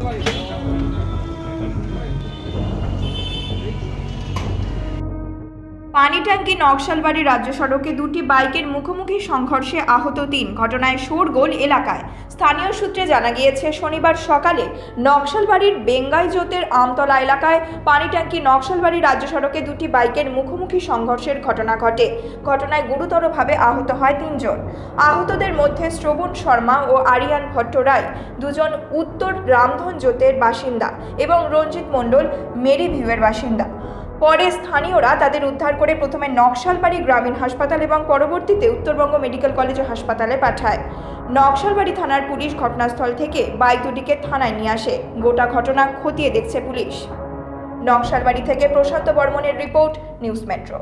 这里有 পানিট্যাঙ্কি নকশালবাড়ি রাজ্য সড়কে দুটি বাইকের মুখোমুখি সংঘর্ষে আহত তিন। ঘটনায় শোরগোল এলাকায়। স্থানীয় সূত্রে জানা গিয়েছে, শনিবার সকালে নকশালবাড়ির বেঙ্গাই জোতের আমতলা এলাকায় পানিট্যাঙ্কি নকশালবাড়ি রাজ্য সড়কে দুটি বাইকের মুখোমুখি সংঘর্ষের ঘটনা ঘটে। ঘটনায় গুরুতরভাবে আহত হয় তিনজন। আহতদের মধ্যে শ্রবণ শর্মা ও আরিয়ান ভট্ট রায়, দুজন উত্তর রামধন জোতের বাসিন্দা এবং রঞ্জিত মণ্ডল মেরি ভিউয়ের বাসিন্দা। পরে স্থানীয়রা তাদের উদ্ধার করে প্রথমে নকশালবাড়ি গ্রামীণ হাসপাতাল এবং পরবর্তীতে উত্তরবঙ্গ মেডিকেল কলেজ হাসপাতালে পাঠায়। নকশালবাড়ি থানার পুলিশ ঘটনাস্থল থেকে বাইক দুটিকে থানায় নিয়ে আসে। গোটা ঘটনা খতিয়ে দেখছে পুলিশ। নকশালবাড়ি থেকে প্রশান্ত বর্মনের রিপোর্ট, নিউজ মেট্রো।